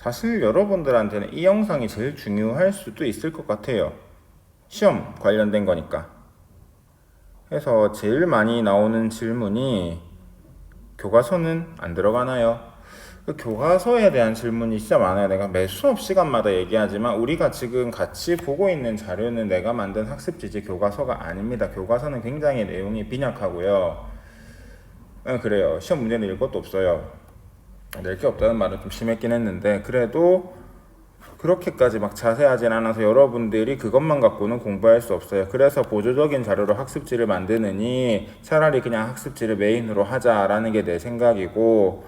사실 여러분들한테는 이 영상이 제일 중요할 수도 있을 것 같아요. 시험 관련된 거니까. 그래서 제일 많이 나오는 질문이 교과서는 안 들어가나요? 그 교과서에 대한 질문이 진짜 많아요. 내가 매 수업 시간마다 얘기하지만 우리가 지금 같이 보고 있는 자료는 내가 만든 학습 지지 교과서가 아닙니다. 교과서는 굉장히 내용이 빈약하고요. 네, 그래요. 시험 문제 낼 것도 없어요. 낼 게 없다는 말은 좀 심했긴 했는데 그래도 그렇게까지 막 자세하진 않아서 여러분들이 그것만 갖고는 공부할 수 없어요. 그래서 보조적인 자료로 학습지를 만드느니 차라리 그냥 학습지를 메인으로 하자라는 게 내 생각이고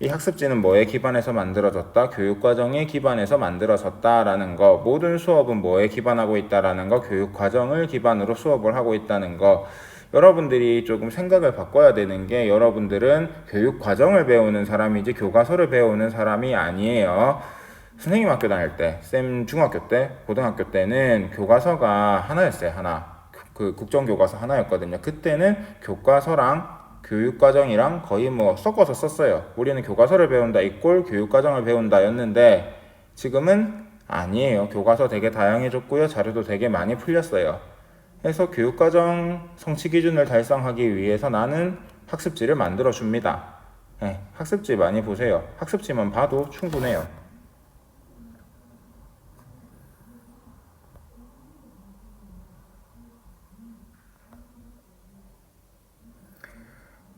이 학습지는 뭐에 기반해서 만들어졌다? 교육과정에 기반해서 만들어졌다라는 거. 모든 수업은 뭐에 기반하고 있다라는 거. 교육과정을 기반으로 수업을 하고 있다는 거. 여러분들이 조금 생각을 바꿔야 되는 게 여러분들은 교육 과정을 배우는 사람이지 교과서를 배우는 사람이 아니에요. 선생님 학교 다닐 때, 쌤 중학교 때, 고등학교 때는 교과서가 하나였어요, 하나. 그 국정교과서 하나였거든요. 그때는 교과서랑 교육과정이랑 거의 뭐 섞어서 썼어요. 우리는 교과서를 배운다 이꼴 교육과정을 배운다였는데 지금은 아니에요. 교과서 되게 다양해졌고요. 자료도 되게 많이 풀렸어요. 그래서 교육과정 성취 기준을 달성하기 위해서 나는 학습지를 만들어 줍니다. 네, 학습지 많이 보세요. 학습지만 봐도 충분해요.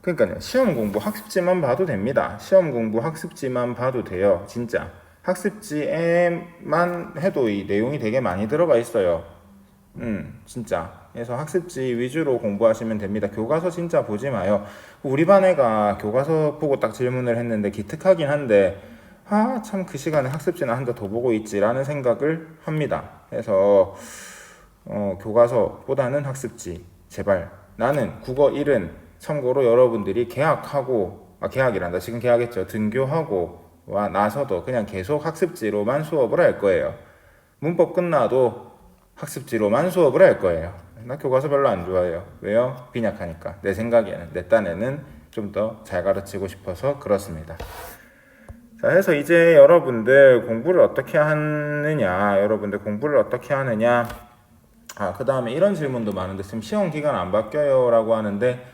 그러니까요. 시험 공부 학습지만 봐도 됩니다. 시험 공부 학습지만 봐도 돼요. 진짜. 학습지에만 해도 이 내용이 되게 많이 들어가 있어요. 음, 진짜. 그래서 학습지 위주로 공부하시면 됩니다. 교과서 진짜 보지 마요. 우리 반 애가 교과서 보고 딱 질문을 했는데 기특하긴 한데, 아, 참 그 시간에 학습지는 한대더 보고 있지라는 생각을 합니다. 그래서, 어, 교과서보다는 학습지. 제발. 나는 국어 1은 참고로 여러분들이 계약하고 아 계약이란다 지금 계약했죠 등교하고 와 나서도 그냥 계속 학습지로만 수업을 할 거예요 문법 끝나도 학습지로만 수업을 할 거예요 나 교과서 별로 안 좋아해요 왜요 빈약하니까 내 생각에는 내 딴에는 좀 더 잘 가르치고 싶어서 그렇습니다 자 해서 이제 여러분들 공부를 어떻게 하느냐 여러분들 공부를 어떻게 하느냐 아 그 다음에 이런 질문도 많은데 지금 시험 기간 안 바뀌어요 라고 하는데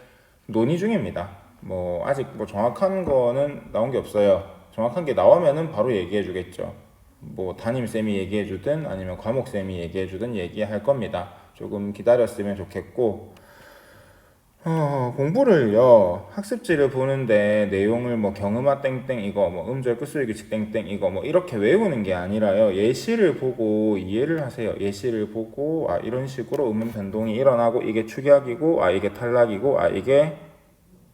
논의 중입니다. 뭐 아직 뭐 정확한 거는 나온 게 없어요. 정확한 게 나오면은 바로 얘기해 주겠죠. 뭐 담임 쌤이 얘기해 주든 아니면 과목 쌤이 얘기해 주든 얘기할 겁니다. 조금 기다렸으면 좋겠고 어, 공부를요. 학습지를 보는데 내용을 뭐 경음화 땡땡 이거 뭐 음절 끝소리 규칙 땡땡 이거 뭐 이렇게 외우는 게 아니라요. 예시를 보고 이해를 하세요. 예시를 보고 아 이런 식으로 음운 변동이 일어나고 이게 축약이고 아 이게 탈락이고 아 이게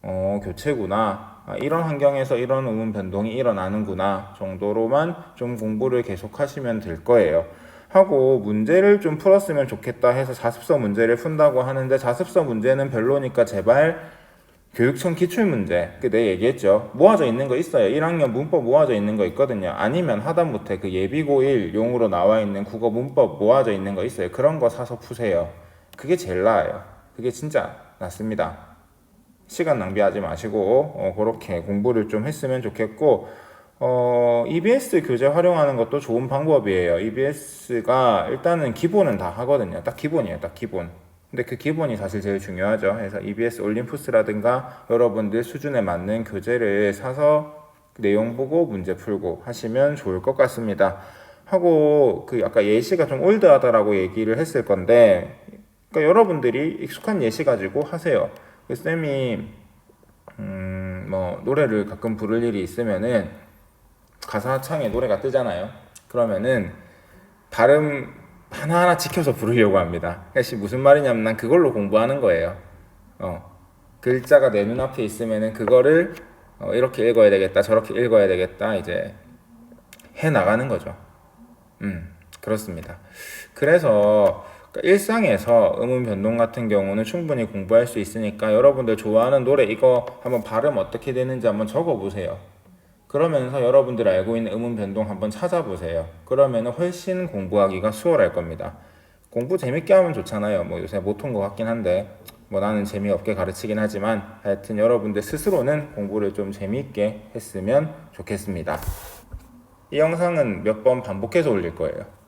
어 교체구나 아, 이런 환경에서 이런 음운 변동이 일어나는구나 정도로만 좀 공부를 계속 하시면 될 거예요. 하고 문제를 좀 풀었으면 좋겠다 해서 자습서 문제를 푼다고 하는데 자습서 문제는 별로니까 제발 교육청 기출 문제 그내 얘기했죠. 모아져 있는 거 있어요. 1학년 문법 모아져 있는 거 있거든요. 아니면 하다못해 그 예비고1 용으로 나와 있는 국어 문법 모아져 있는 거 있어요. 그런 거 사서 푸세요. 그게 제일 나아요. 그게 진짜 낫습니다 시간 낭비하지 마시고 어, 그렇게 공부를 좀 했으면 좋겠고 어, EBS 교재 활용하는 것도 좋은 방법이에요. EBS가 일단은 기본은 다 하거든요. 딱 기본이에요. 딱 기본. 근데 그 기본이 사실 제일 중요하죠. 그래서 EBS 올림푸스라든가 여러분들 수준에 맞는 교재를 사서 내용 보고 문제 풀고 하시면 좋을 것 같습니다. 하고 그 아까 예시가 좀 올드하다라고 얘기를 했을 건데 그러니까 여러분들이 익숙한 예시 가지고 하세요. 그 쌤이 음 뭐 노래를 가끔 부를 일이 있으면은 가사 창에 노래가 뜨잖아요. 그러면은 발음 하나하나 지켜서 부르려고 합니다. 사실 무슨 말이냐면 난 그걸로 공부하는 거예요. 어. 글자가 내 눈앞에 있으면은 그거를 어, 이렇게 읽어야 되겠다, 저렇게 읽어야 되겠다, 이제 해 나가는 거죠. 음, 그렇습니다. 그래서 일상에서 음운 변동 같은 경우는 충분히 공부할 수 있으니까 여러분들 좋아하는 노래 이거 한번 발음 어떻게 되는지 한번 적어 보세요. 그러면서 여러분들 알고 있는 음운 변동 한번 찾아보세요. 그러면 훨씬 공부하기가 수월할 겁니다. 공부 재밌게 하면 좋잖아요. 뭐 요새 못온것 같긴 한데 뭐 나는 재미없게 가르치긴 하지만 하여튼 여러분들 스스로는 공부를 좀 재미있게 했으면 좋겠습니다. 이 영상은 몇 번 반복해서 올릴 거예요.